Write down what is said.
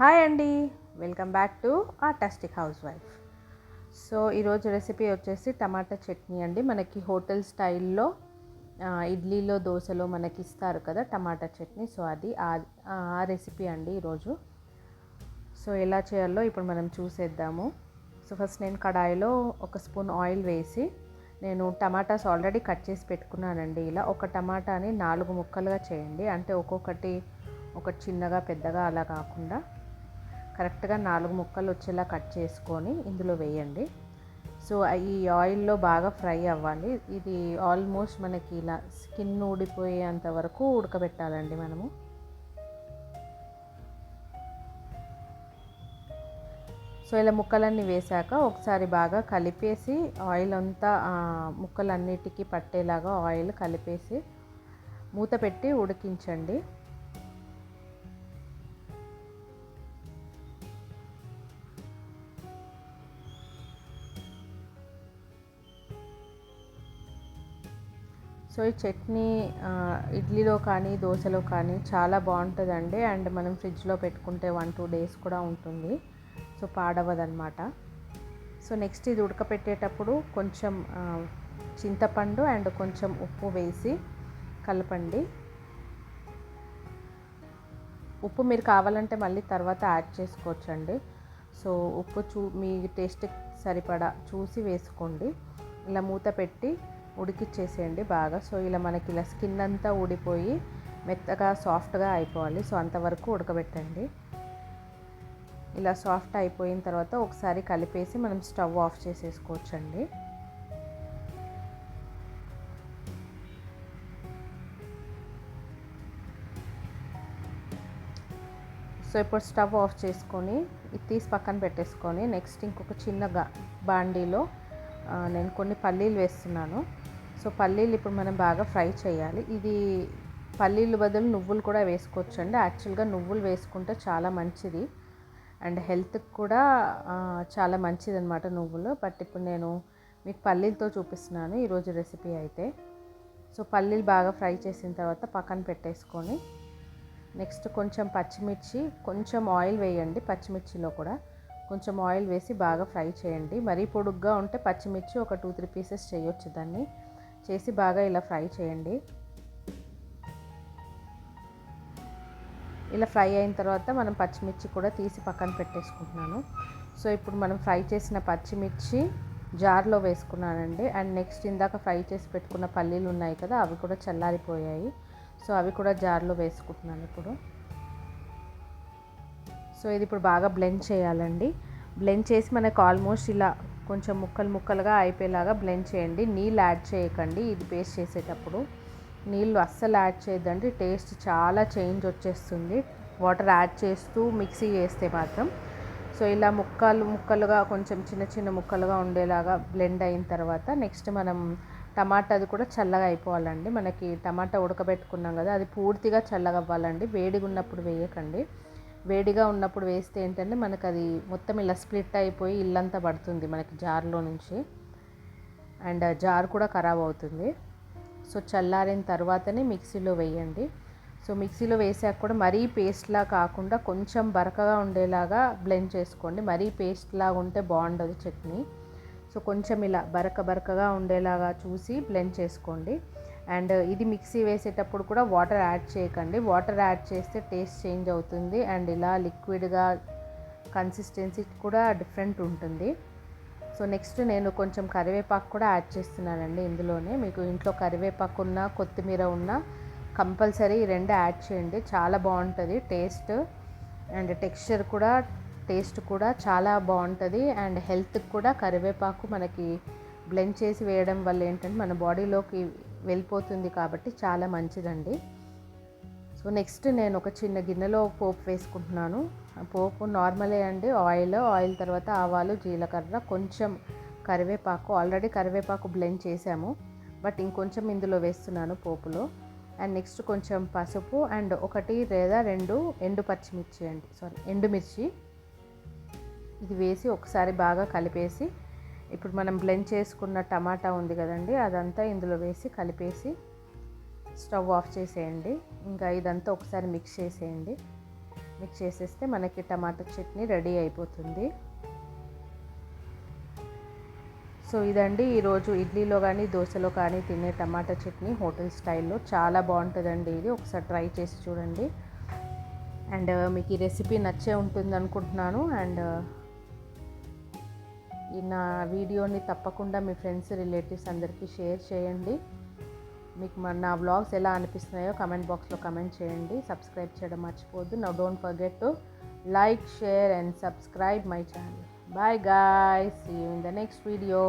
Hi అండి. Welcome back to artistic housewife. So ఈరోజు recipe వచ్చేసి టమాటా చట్నీ అండి. మనకి హోటల్ స్టైల్లో ఇడ్లీలో దోశలో మనకి ఇస్తారు కదా టమాటా చట్నీ. సో అది ఆ- ఆ రెసిపీ అండి ఈరోజు సో ఎలా చేయాలో ఇప్పుడు మనం చూసేద్దాము. సో ఫస్ట్ నేను కడాయిలో ఒక స్పూన్ ఆయిల్ వేసి నేను టమాటాస్ ఆల్రెడీ కట్ చేసి పెట్టుకున్నానండి. ఇలా ఒక టమాటాని నాలుగు ముక్కలుగా చేయండి. అంటే ఒక్కొక్కటి ఒకటి చిన్నగా పెద్దగా అలా కాకుండా కరెక్ట్గా నాలుగు ముక్కలు వచ్చేలా కట్ చేసుకొని ఇందులో వేయండి. సో ఈ ఆయిల్లో బాగా ఫ్రై అవ్వాలి. ఇది ఆల్మోస్ట్ మనకి ఇలా స్కిన్ ఊడిపోయేంత వరకు ఉడకబెట్టాలండి మనము. సో ఇలా ముక్కలన్నీ వేశాక ఒకసారి బాగా కలిపేసి ఆయిల్ అంతా ముక్కలన్నిటికీ పట్టేలాగా ఆయిల్ కలిపేసి మూత పెట్టి ఉడికించండి. సో ఈ చట్నీ ఇడ్లీలో కానీ దోశలో కానీ చాలా బాగుంటుందండి. అండ్ మనం ఫ్రిడ్జ్లో పెట్టుకుంటే వన్ టూ డేస్ కూడా ఉంటుంది. సో పాడవదనమాట సో నెక్స్ట్ ఇది ఉడకపెట్టేటప్పుడు కొంచెం చింతపండు అండ్ కొంచెం ఉప్పు వేసి కలపండి. ఉప్పు మీరు కావాలంటే మళ్ళీ తర్వాత యాడ్ చేసుకోవచ్చండి. సో ఉప్పు చూ మీ టేస్ట్కి సరిపడా చూసి వేసుకోండి. ఇలా మూత పెట్టి ఉడికిచ్చేసేయండి బాగా. సో ఇలా మనకి ఇలా స్కిన్ అంతా ఊడిపోయి మెత్తగా సాఫ్ట్గా అయిపోవాలి. సో అంతవరకు ఉడకబెట్టండి. ఇలా సాఫ్ట్ అయిపోయిన తర్వాత ఒకసారి కలిపేసి మనం స్టవ్ ఆఫ్ చేసేసుకోవచ్చండి. సో ఇప్పుడు స్టవ్ ఆఫ్ చేసుకొని ఇది తీసి పక్కన పెట్టేసుకొని నెక్స్ట్ ఇంకొక చిన్న బాండీలో నేను కొన్ని పల్లీలు వేస్తున్నాను. సో పల్లీలు ఇప్పుడు మనం బాగా ఫ్రై చేయాలి. ఇది పల్లీలు బదులు నువ్వులు కూడా వేసుకోవచ్చు అండి యాక్చువల్గా నువ్వులు వేసుకుంటే చాలా మంచిది. అండ్ హెల్త్కి కూడా చాలా మంచిది అనమాట నువ్వులు. బట్ ఇప్పుడు నేను మీకు పల్లీలతో చూపిస్తున్నాను ఈరోజు రెసిపీ అయితే. సో పల్లీలు బాగా ఫ్రై చేసిన తర్వాత పక్కన పెట్టేసుకొని నెక్స్ట్ కొంచెం పచ్చిమిర్చి కొంచెం ఆయిల్ వేయండి పచ్చిమిర్చిలో కూడా. కొంచెం ఆయిల్ వేసి బాగా ఫ్రై చేయండి. మరీ పొడుగ్గా ఉంటే పచ్చిమిర్చి ఒక టూ త్రీ పీసెస్ చేయొచ్చు దాన్ని. చేసి బాగా ఇలా ఫ్రై చేయండి. ఇలా ఫ్రై అయిన తర్వాత మనం పచ్చిమిర్చి కూడా తీసి పక్కన పెట్టేసుకుంటున్నాను. సో ఇప్పుడు మనం ఫ్రై చేసిన పచ్చిమిర్చి జార్లో వేసుకున్నానండి. అండ్ నెక్స్ట్ ఇందాక ఫ్రై చేసి పెట్టుకున్న పల్లీలు ఉన్నాయి కదా అవి కూడా చల్లారిపోయాయి. సో అవి కూడా జార్లో వేసుకుంటున్నాను ఇప్పుడు. సో ఇది ఇప్పుడు బాగా బ్లెండ్ చేయాలండి. బ్లెండ్ చేసి మనకు ఆల్మోస్ట్ ఇలా కొంచెం ముక్కలు ముక్కలుగా అయిపోయేలాగా బ్లెండ్ చేయండి. నీళ్ళు యాడ్ చేయకండి. ఇది పేస్ట్ చేసేటప్పుడు నీళ్ళు అస్సలు యాడ్ చేయొద్దండి. టేస్ట్ చాలా చేంజ్ వచ్చేస్తుంది. వాటర్ యాడ్ చేస్తూ మిక్సీ చేస్తే మాత్రం. సో ఇలా ముక్కలు ముక్కలుగా కొంచెం చిన్న చిన్న ముక్కలుగా ఉండేలాగా బ్లెండ్ అయిన తర్వాత నెక్స్ట్ మనం టమాటా అది కూడా చల్లగా అయిపోవాలండి. మనకి టమాటా ఉడకబెట్టుకున్నాం కదా అది పూర్తిగా చల్లగా అవ్వాలండి వేడిగా ఉన్నప్పుడు వేయకండి. వేడిగా ఉన్నప్పుడు వేస్తే ఏంటంటే మనకు అది మొత్తం ఇలా స్ప్లిట్ అయిపోయి ఇల్లంతా పడుతుంది మనకి జార్లో నుంచి. అండ్ జార్ కూడా ఖరాబ్ అవుతుంది. సో చల్లారిన తర్వాతనే మిక్సీలో వేయండి. సో మిక్సీలో వేసాక కూడా మరీ పేస్ట్లా కాకుండా కొంచెం బరకగా ఉండేలాగా బ్లెండ్ చేసుకోండి. మరీ పేస్ట్లా ఉంటే బాగుండదు చట్నీ. సో కొంచెం ఇలా బరక బరకగా ఉండేలాగా చూసి బ్లెండ్ చేసుకోండి. అండ్ ఇది మిక్సీ వేసేటప్పుడు కూడా వాటర్ యాడ్ చేయకండి. వాటర్ యాడ్ చేస్తే టేస్ట్ చేంజ్ అవుతుంది అండ్ ఇలా లిక్విడ్గా కన్సిస్టెన్సీ కూడా డిఫరెంట్ ఉంటుంది. సో నెక్స్ట్ నేను కొంచెం కరివేపాకు కూడా యాడ్ చేస్తున్నానండి ఇందులోనే. మీకు ఇంట్లో కరివేపాకు ఉన్న కొత్తిమీర ఉన్న కంపల్సరీ ఈ రెండు యాడ్ చేయండి. చాలా బాగుంటుంది టేస్ట్. అండ్ టెక్స్చర్ కూడా టేస్ట్ కూడా చాలా బాగుంటుంది. అండ్ హెల్త్కి కూడా కరివేపాకు మనకి బ్లెండ్ చేసి వేయడం వల్ల ఏంటంటే మన బాడీలోకి వెళ్ళిపోతుంది కాబట్టి చాలా మంచిదండి. సో నెక్స్ట్ నేను ఒక చిన్న గిన్నెలో పోపు వేసుకుంటున్నాను. పోపు నార్మలే అండి. ఆయిల్ ఆయిల్ తర్వాత ఆవాలు జీలకర్ర కొంచెం కరివేపాకు. ఆల్రెడీ కరివేపాకు బ్లెండ్ చేసాము బట్ ఇంకొంచెం ఇందులో వేస్తున్నాను పోపులో. అండ్ నెక్స్ట్ కొంచెం పసుపు అండ్ ఒకటి లేదా రెండు ఎండు పచ్చిమిర్చి అండి. సారీ ఎండుమిర్చి. ఇది వేసి ఒకసారి బాగా కలిపేసి ఇప్పుడు మనం బ్లెండ్ చేసుకున్న టమాటా ఉంది కదండి అదంతా ఇందులో వేసి కలిపేసి స్టవ్ ఆఫ్ చేసేయండి. ఇంకా ఇదంతా ఒకసారి మిక్స్ చేసేయండి. మిక్స్ చేసేస్తే మనకి టమాటా చట్నీ రెడీ అయిపోతుంది. సో ఇదండి ఈరోజు ఇడ్లీలో కానీ దోశలో కానీ తినే టమాటా చట్నీ హోటల్ స్టైల్లో చాలా బాగుంటుందండి. ఇది ఒకసారి ట్రై చేసి చూడండి. అండ్ మీకు ఈ రెసిపీ నచ్చే ఉంటుంది అనుకుంటున్నాను అండ్ నా వీడియోని తప్పకుండా మీ ఫ్రెండ్స్ రిలేటివ్స్ అందరికీ షేర్ చేయండి. మీకు మన నా వ్లాగ్స్ ఎలా అనిపిస్తున్నాయో కమెంట్ బాక్స్లో కమెంట్ చేయండి. సబ్స్క్రైబ్ చేయడం మర్చిపోద్దు now don't forget to like share and subscribe my channel bye guys see you in the next video